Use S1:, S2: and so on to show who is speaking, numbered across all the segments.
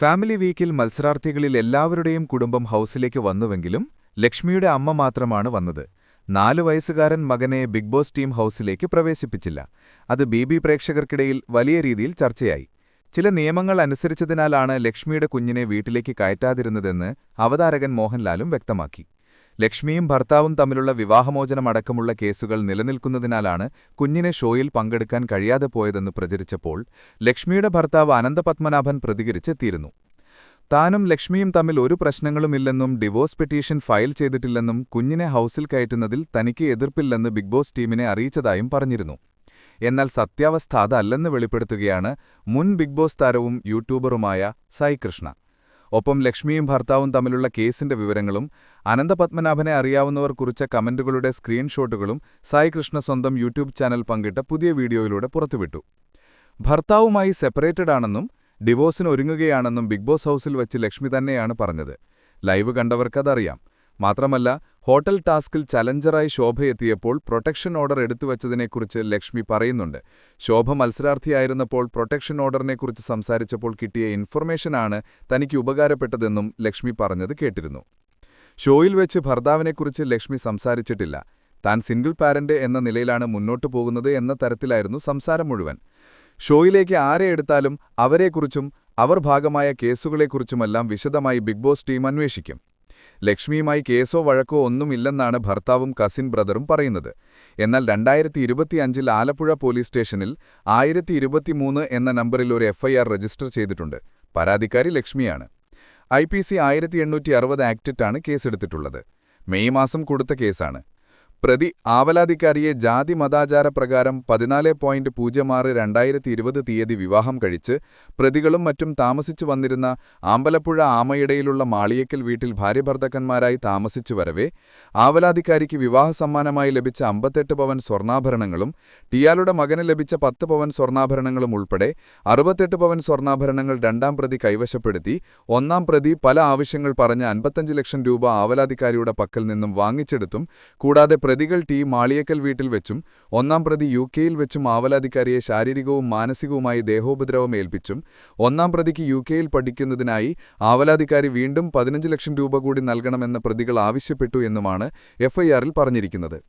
S1: Family വീക്കിൽ മത്സരാർത്ഥികളിൽ എല്ലാവരുടെയും കുടുംബം ഹൗസിലേക്ക് വന്നുവെങ്കിലും ലക്ഷ്മിയുടെ അമ്മ മാത്രമാണ് വന്നത്. നാല് വയസ്സുകാരൻ മകനെ ബിഗ് ബോസ് ടീം ഹൗസിലേക്ക് പ്രവേശിപ്പിച്ചില്ല. അത് ബി ബി പ്രേക്ഷകർക്കിടയിൽ വലിയ രീതിയിൽ ചർച്ചയായി. ചില നിയമങ്ങൾ അനുസരിച്ചതിനാലാണ് ലക്ഷ്മിയുടെ കുഞ്ഞിനെ വീട്ടിലേക്ക് കയറ്റാതിരുന്നതെന്ന് അവതാരകൻ മോഹൻലാലും വ്യക്തമാക്കി. ലക്ഷ്മിയും ഭർത്താവും തമ്മിലുള്ള വിവാഹമോചനമടക്കമുള്ള കേസുകൾ നിലനിൽക്കുന്നതിനാലാണ് കുഞ്ഞിനെ ഷോയിൽ പങ്കെടുക്കാൻ കഴിയാതെ പോയതെന്ന് പ്രചരിച്ചപ്പോൾ ലക്ഷ്മിയുടെ ഭർത്താവ് അനന്തപത്മനാഭൻ പ്രതികരിച്ചെത്തിയിരുന്നു. താനും ലക്ഷ്മിയും തമ്മിൽ ഒരു പ്രശ്നങ്ങളുമില്ലെന്നും ഡിവോഴ്സ് പെറ്റീഷൻ ഫയൽ ചെയ്തിട്ടില്ലെന്നും കുഞ്ഞിനെ ഹൌസിൽ കയറ്റുന്നതിൽ തനിക്ക് എതിർപ്പില്ലെന്ന് ബിഗ് ബോസ് ടീമിനെ അറിയിച്ചതായും പറഞ്ഞിരുന്നു. എന്നാൽ സത്യാവസ്ഥ അതല്ലെന്ന് വെളിപ്പെടുത്തുകയാണ് മുൻ ബിഗ് ബോസ് താരവും യൂട്യൂബറുമായ സായി കൃഷ്ണ. ഒപ്പം ലക്ഷ്മിയും ഭർത്താവും തമ്മിലുള്ള കേസിന്റെ വിവരങ്ങളും അനന്തപത്മനാഭനെ അറിയാവുന്നവർ കുറിച്ച കമന്റുകളുടെ സ്ക്രീൻഷോട്ടുകളും സായി കൃഷ്ണ സ്വന്തം യൂട്യൂബ് ചാനൽ പങ്കിട്ട പുതിയ വീഡിയോയിലൂടെ പുറത്തുവിട്ടു. ഭർത്താവുമായി സെപ്പറേറ്റഡ് ആണെന്നും ഡിവോഴ്സിന് ഒരുങ്ങുകയാണെന്നും ബിഗ് ബോസ് ഹൗസിൽ വച്ച് ലക്ഷ്മി തന്നെയാണ് പറഞ്ഞത്. ലൈവ് കണ്ടവർക്കതറിയാം മാത്രമല്ല ഹോട്ടൽ ടാസ്കിൽ ചലഞ്ചറായി ശോഭയെത്തിയപ്പോൾ പ്രൊട്ടക്ഷൻ ഓർഡർ എടുത്തുവച്ചതിനെക്കുറിച്ച് ലക്ഷ്മി പറയുന്നുണ്ട്. ശോഭ മത്സരാർത്ഥിയായിരുന്നപ്പോൾ പ്രൊട്ടക്ഷൻ ഓർഡറിനെക്കുറിച്ച് സംസാരിച്ചപ്പോൾ കിട്ടിയ ഇൻഫർമേഷനാണ് തനിക്ക് ഉപകാരപ്പെട്ടതെന്നും ലക്ഷ്മി പറഞ്ഞത് കേട്ടിരുന്നു. ഷോയിൽ വെച്ച് ഭർത്താവിനെക്കുറിച്ച് ലക്ഷ്മി സംസാരിച്ചിട്ടില്ല. താൻ സിംഗിൾ പാരന്റ് എന്ന നിലയിലാണ് മുന്നോട്ടു പോകുന്നത് എന്ന തരത്തിലായിരുന്നു സംസാരം മുഴുവൻ. ഷോയിലേക്ക് ആരെ എടുത്താലും അവരെക്കുറിച്ചും അവർ ഭാഗമായ കേസുകളെക്കുറിച്ചുമെല്ലാം വിശദമായി ബിഗ് ബോസ് ടീം അന്വേഷിക്കും. ലക്ഷ്മിയുമായി കേസോ വഴക്കോ ഒന്നുമില്ലെന്നാണ് ഭർത്താവും കസിൻ ബ്രദറും പറയുന്നത്. എന്നാൽ രണ്ടായിരത്തി ഇരുപത്തിയഞ്ചിൽ ആലപ്പുഴ പോലീസ് സ്റ്റേഷനിൽ ആയിരത്തി എന്ന നമ്പറിൽ ഒരു എഫ്ഐആർ രജിസ്റ്റർ ചെയ്തിട്ടുണ്ട്. പരാതിക്കാരി ലക്ഷ്മിയാണ്. ഐ പി സി ആയിരത്തി എണ്ണൂറ്റി അറുപത് ആക്ടിട്ടാണ് കേസെടുത്തിട്ടുള്ളത്. മെയ് മാസം കൊടുത്ത കേസാണ്. പ്രതി ആവലാധികാരിയെ ജാതി മതാചാരപ്രകാരം പതിനാല് പോയിന്റ് പൂജ്യം ആറ് രണ്ടായിരത്തി ഇരുപത് തീയതി വിവാഹം കഴിച്ച് പ്രതികളും മറ്റും താമസിച്ചു വന്നിരുന്ന ആമ്പലപ്പുഴ ആമയിടയിലുള്ള മാളിയക്കൽ വീട്ടിൽ ഭാര്യഭർത്തക്കന്മാരായി താമസിച്ചു വരവേ ആവലാധികാരിക്ക് വിവാഹ സമ്മാനമായി ലഭിച്ച അമ്പത്തെട്ട് പവൻ സ്വർണാഭരണങ്ങളും ടിയാലുടെ മകന് ലഭിച്ച പത്ത് പവൻ സ്വർണാഭരണങ്ങളും ഉൾപ്പെടെ അറുപത്തെട്ട് പവൻ സ്വർണാഭരണങ്ങൾ രണ്ടാം പ്രതി കൈവശപ്പെടുത്തി ഒന്നാം പ്രതി പല ആവശ്യങ്ങൾ പറഞ്ഞ് അൻപത്തഞ്ച് ലക്ഷം രൂപ ആവലാധികാരിയുടെ പക്കൽ നിന്നും വാങ്ങിച്ചെടുത്തും കൂടാതെ പ്രതികൾ ടി മാളിയക്കൽ വീട്ടിൽ വെച്ചും ഒന്നാം പ്രതി യു കെയിൽ വെച്ചും ആവലാധികാരിയെ ശാരീരികവും മാനസികവുമായി ദേഹോപദ്രവം ഏൽപ്പിച്ചും ഒന്നാം പ്രതിക്ക് യു കെയിൽ പഠിക്കുന്നതിനായി ആവലാധികാരി വീണ്ടും പതിനഞ്ച് ലക്ഷം രൂപ കൂടി നൽകണമെന്ന് പ്രതികൾ ആവശ്യപ്പെട്ടു എന്നുമാണ് എഫ്ഐആറിൽ പറഞ്ഞിരിക്കുന്നത്.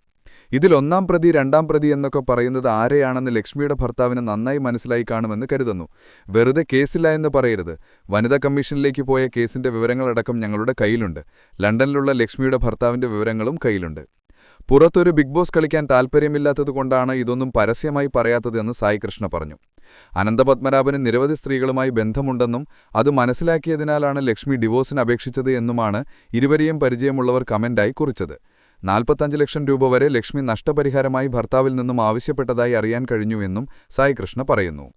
S1: ഇതിൽ ഒന്നാം പ്രതി രണ്ടാം പ്രതി എന്നൊക്കെ പറയുന്നത് ആരെയാണെന്ന് ലക്ഷ്മിയുടെ ഭർത്താവിന് നന്നായി മനസ്സിലായി കാണുമെന്ന് കരുതുന്നു. വെറുതെ കേസില്ല എന്ന് പറയരുത്. വനിതാ കമ്മീഷനിലേക്ക് പോയ കേസിന്റെ വിവരങ്ങളടക്കം ഞങ്ങളുടെ കയ്യിലുണ്ട്. ലണ്ടനിലുള്ള ലക്ഷ്മിയുടെ ഭർത്താവിന്റെ വിവരങ്ങളും കയ്യിലുണ്ട്. പുറത്തൊരു ബിഗ് ബോസ് കളിക്കാൻ താൽപ്പര്യമില്ലാത്തതുകൊണ്ടാണ് ഇതൊന്നും പരസ്യമായി പറയാത്തതെന്ന് സായി കൃഷ്ണ പറഞ്ഞു. അനന്തപത്മനാഭന് നിരവധി സ്ത്രീകളുമായി ബന്ധമുണ്ടെന്നും അത് മനസ്സിലാക്കിയതിനാലാണ് ലക്ഷ്മി ഡിവോഴ്സിന് അപേക്ഷിച്ചത് എന്നുമാണ് ഇരുവരെയും പരിചയമുള്ളവർ കമന്റായി കുറിച്ചത്. നാൽപ്പത്തഞ്ച് ലക്ഷം രൂപ വരെ ലക്ഷ്മി നഷ്ടപരിഹാരമായി ഭർത്താവിൽ നിന്നും ആവശ്യപ്പെട്ടതായി അറിയാൻ കഴിഞ്ഞുവെന്നും സായി കൃഷ്ണ പറയുന്നു.